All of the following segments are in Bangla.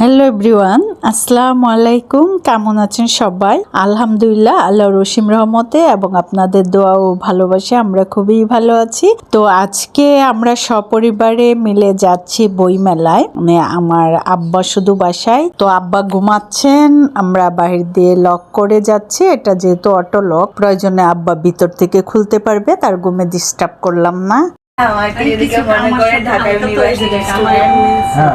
হ্যালো এভরিওয়ান আসসালামু আলাইকুম কেমন আছেন সবাই? আলহামদুলিল্লাহ আল্লাহ রসিম রহমতে এবং আপনাদের দোয়া ও ভালোবাসে আমরা খুবই ভালো আছি। তো আজকে আমরা সপরিবারে মিলে যাচ্ছি বইমেলায়। মানে আমার আব্বা শুধু বাসায়। তো আব্বা ঘুমাচ্ছেন, আমরা বাহির দিয়ে লক করে যাচ্ছি। এটা যেহেতু অটো লক প্রয়োজনে আব্বা ভিতর থেকে খুলতে পারবে, তার ঘুমে ডিস্টার্ব করলাম না। মনে হ্যাঁ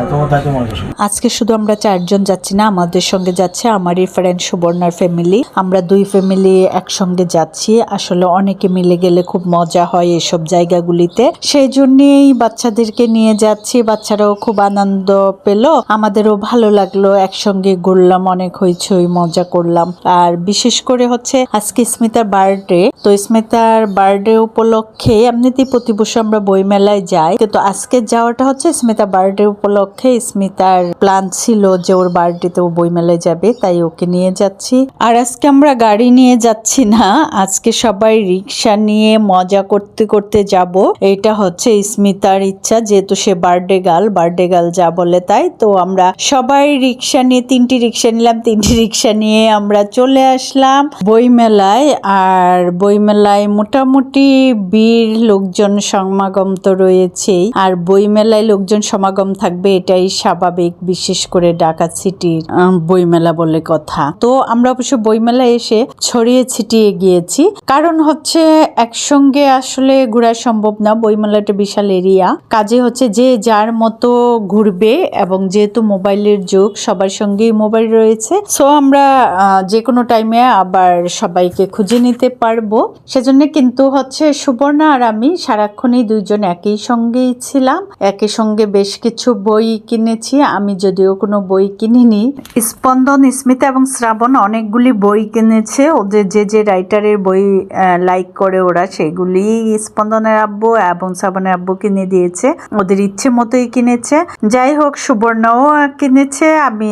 মনে করছ। আজকে শুধু আমরা চারজন যাচ্ছি না আমাদের সঙ্গে যাচ্ছে আমারই ফ্রেন্ড সুবর্ণার ফ্যামিলি আমরা দুই ফ্যামিলি একসঙ্গে যাচ্ছি। আসলে অনেকে মিলে গেলে খুব মজা হয় এসব জায়গাগুলিতে। সেই জন্যেই বাচ্চাদেরকে নিয়ে যাচ্ছি। বাচ্চারাও খুব আনন্দ পেল। আমাদেরও ভালো লাগল। একসঙ্গে ঘুরলাম অনেক হইচই মজা করলাম। আর বিশেষ করে হচ্ছে আজকে স্মিতার বার্থডে তো স্মিতার বার্থডে উপলক্ষে এমনিতেই প্রতি বছর আমরা বইমেলায় যাই। কিন্তু আজকে যাওয়াটা হচ্ছে স্মিতা বার্থডে উপলক্ষে। স্মিতার প্ল্যান ছিল যে ওর বার্থডেতে ও বইমেলায় যাবে, তাই ওকে নিয়ে যাচ্ছি। আর আজকে আমরা গাড়ি নিয়ে যাচ্ছি না। আজকে সবাই রিক্সা নিয়ে মজা করতে করতে যাব। এটা হচ্ছে স্মিতার ইচ্ছা, যেহেতু সে বার্থডে গার্ল বার্থডে গার্ল যা বলে তাই। তো আমরা সবাই রিক্সা নিয়ে, তিনটি রিক্সা নিলাম, তিনটি রিক্সা নিয়ে আমরা চলে আসলাম বইমেলায়। আর বইমেলায় মোটামুটি বীর লোকজন সমাগম তো রয়েছেই। আর বইমেলায় লোকজন সমাগম থাকবে এটাই স্বাভাবিক, বিশেষ করে ঢাকা সিটির বইমেলা বলে কথা। তো আমরা অবশ্য বইমেলায় এসে ছড়িয়ে ছিটিয়ে গিয়েছি। কারণ হচ্ছে একসঙ্গে আসলে ঘোরা সম্ভব না বইমেলাটা বিশাল এরিয়া। কাজে হচ্ছে যে যার মতো ঘুরবে এবং যেহেতু মোবাইলের যুগ, সবার সঙ্গেই মোবাইল রয়েছে। সো আমরা যে কোনো টাইমে আবার সবাইকে খুঁজে নিতে পারব। সেজন্য কিন্তু হচ্ছে সুবর্ণা আর আমি সারাক্ষণই দুইজন একই সঙ্গেই ছিলাম। একই সঙ্গে বেশ কিছু বই কিনেছি। আমি যদিও কোনো বই কিনিনি। স্পন্দন, স্মিতা এবং শ্রাবণ অনেকগুলি বই কিনেছে। ওদের যে যে রাইটারের বই লাইক করে ওরা, সেগুলি স্পন্দনের আব্বু এবং শ্রাবণের আব্বু কিনে দিয়েছে। ওদের ইচ্ছে মতোই কিনেছে। যাই হোক, সুবর্ণও কিনেছে। আমি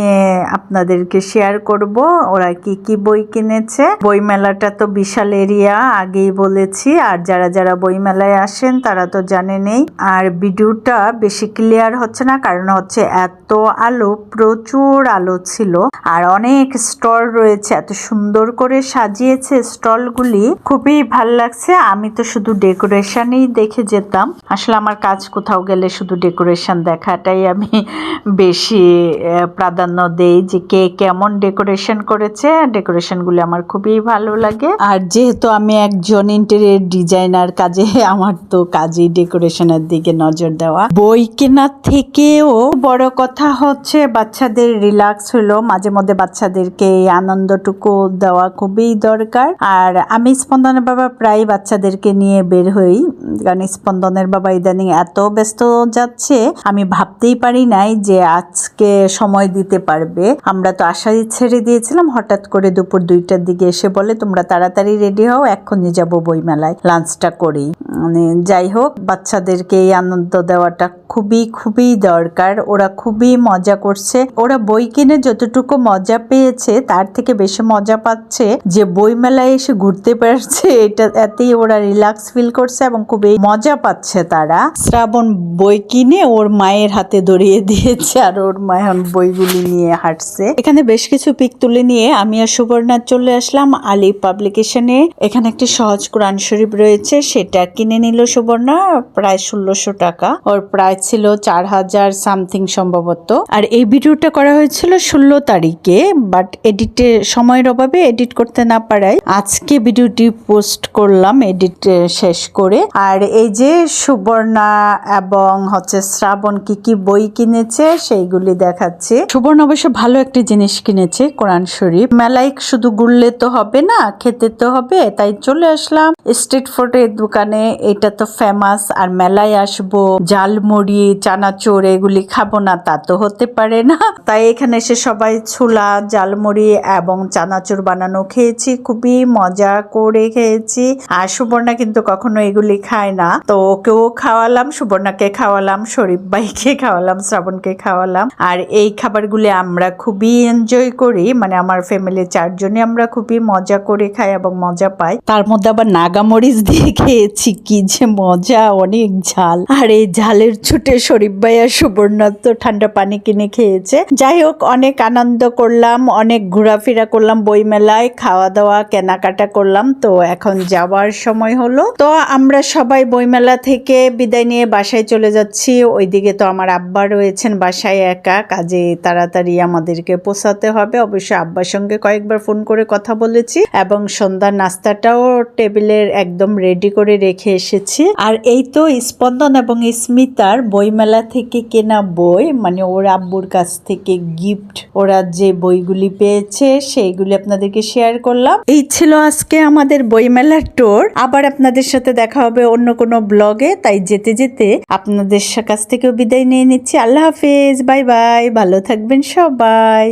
আপনাদেরকে শেয়ার করব ওরা কি কি বই কিনেছে। বই মেলাটা তো বিশাল এরিয়া আগেই বলেছি। আর যারা যারা বই মেলায় আসেন, তারা তো জানেনই আর ভিডিওটা বেশি ক্লিয়ার হচ্ছে না, কারণ হচ্ছে এত আলো, প্রচুর আলো ছিল। আর অনেক স্টল রয়েছে, এত সুন্দর করে সাজিয়েছে স্টলগুলি। খুবই ভালো লাগছে, আমি তো শুধু ডেকোরেশনই দেখে যেতাম। আসলে আমার কাজ কোথাও গেলে শুধু ডেকোরেশন দেখাটাই আমি বেশি প্রাধান্য দেই যে কে কেমন ডেকোরেশন করেছে। ডেকোরেশনগুলি আমার খুবই ভালো লাগে। আর যেহেতু আমি একজন ইন্টেরিয়র ডিজাইনার কাজে আমার তো কাজেই ডেকোরেশনের দিকে নজর দেওয়া। বই কেনার থেকেও বড় কথা হচ্ছে, বাচ্চাদের রিল্যাক্স হলো। মাঝে মধ্যে বাচ্চাদেরকে এই আনন্দটুকু দেওয়া খুবই দরকার। আর আমি স্পন্দনের বাবা প্রায় বাচ্চাদেরকে নিয়ে বের হই, কারণ স্পন্দনের বাবা ইদানিং এত ব্যস্ত যাচ্ছে, আমি ভাবতেই পারি নাই যে আজকে সময় দিতে পারবে। আমরা তো আশাই ছেড়ে দিয়েছিলাম, হঠাৎ করে দুপুর দুইটার দিকে এসে বলে, তোমরা তাড়াতাড়ি রেডি হও, এক্ষুনি যাব বইমেলায়, লাঞ্চটা করি। মানে যাই হোক বাচ্চাদেরকে এই আনন্দ দেওয়াটা খুবই খুবই দরকার। ওরা খুবই মজা করছে। ওরা বই কিনে যতটুকু মজা পেয়েছে, তার থেকে বেশি মজা পাচ্ছে যে বই মেলায় এসে ঘুরতে পারছে। এটা, এতেই ওরা রিল্যাক্স ফিল করছে এবং খুবই মজা পাচ্ছে তারা। শ্রাবণ বই কিনে ওর মায়ের হাতে ধরিয়ে দিয়েছে আর ওর মা এখন বইগুলি নিয়ে হাঁটছে। এখানে বেশ কিছু পিক তুলে নিয়ে আমি আর সুবর্ণা চলে আসলাম আলী পাবলিকেশনে এখানে একটি সহজ কোরআন শরীফ রয়েছে, সেটা কিনে নিল সুবর্ণা। প্রায় ষোলোশো টাকা। ওর প্রায় ছিল চার হাজার সামথিং সম্ভবত। আর এই ভিডিওটা করা হয়েছিল ষোলো তারিখে, বাট এডিটে সময়ের অভাবে এডিট করতে না পারায় আজকে ভিডিওটি পোস্ট করলাম, এডিট শেষ করে। আর এই যে সুবর্ণা এবং হচ্ছে শ্রাবণ কি কি বই কিনেছে, সেইগুলি দেখাচ্ছে। সুবর্ণ অবশ্য ভালো একটি জিনিস কিনেছে, কোরআন শরীফ। মেলায় শুধু গুললে তো হবে না, খেতে তো হবে, তাই চলে আসলাম। স্ট্রিট ফুডের দোকানে, এটা তো ফেমাস আর মেলায় আসব জালমুড়ি চানাচুর এগুলি খাব না, তা তো হতে পারে না। তাই এখানে এসে সবাই ছোলা জালমুড়ি এবং চানাচুর বানানো খেয়েছি, খুবই মজা করে খেয়েছি। আর সুবর্ণা কিন্তু কখনো এগুলি খায় না। তো ওকেও খাওয়ালাম, সুবর্ণাকে খাওয়ালাম, শরীফ ভাইকে খাওয়ালাম, শ্রাবণকে খাওয়ালাম। আর এই খাবারগুলি আমরা খুবই এনজয় করি মানে আমার ফ্যামিলি চারজনে আমরা খুবই মজা করে খাই এবং মজা পাই। তার মধ্যে আবার নাগামরিচ দিয়ে খেয়েছি, কি যে মজা। মজা অনেক ঝাল। আর এই ঝালের ছুটে শরীফ ভাইয়া সুবর্ণ তো ঠান্ডা পানি কিনে খেয়েছে। যাই হোক, অনেক আনন্দ করলাম, অনেক ঘোরাফেরা করলাম, বইমেলায় খাওয়া দাওয়া কেনাকাটা করলাম। তো এখন যাওয়ার সময় হলো। তো আমরা সবাই বইমেলা থেকে বিদায় নিয়ে বাসায় চলে যাচ্ছি। ওইদিকে তো আমার আব্বা রয়েছেন, বাসায় একা। কাজে তাড়াতাড়ি আমাদেরকে পোষাতে হবে। অবশ্য আব্বার সঙ্গে কয়েকবার ফোন করে কথা বলেছি। এবং সন্ধ্যার নাস্তাটাও টেবিলের একদম রেডি করে রেখে এসেছি। আর এই তো স্পন্দন এবং স্মিতার বইমেলা থেকে কেনা বই মানে ওর আব্বুর কাছ থেকে গিফট ওরা যে বইগুলি পেয়েছে সেইগুলি আপনাদেরকে শেয়ার করলাম। এই ছিল আজকে আমাদের বইমেলার টোর আবার আপনাদের সাথে দেখা হবে অন্য কোনো ব্লগে তাই যেতে যেতে আপনাদের কাছ থেকেও বিদায় নিয়ে নিচ্ছি। আল্লাহ হাফেজ, বাই বাই, ভালো থাকবেন সবাই।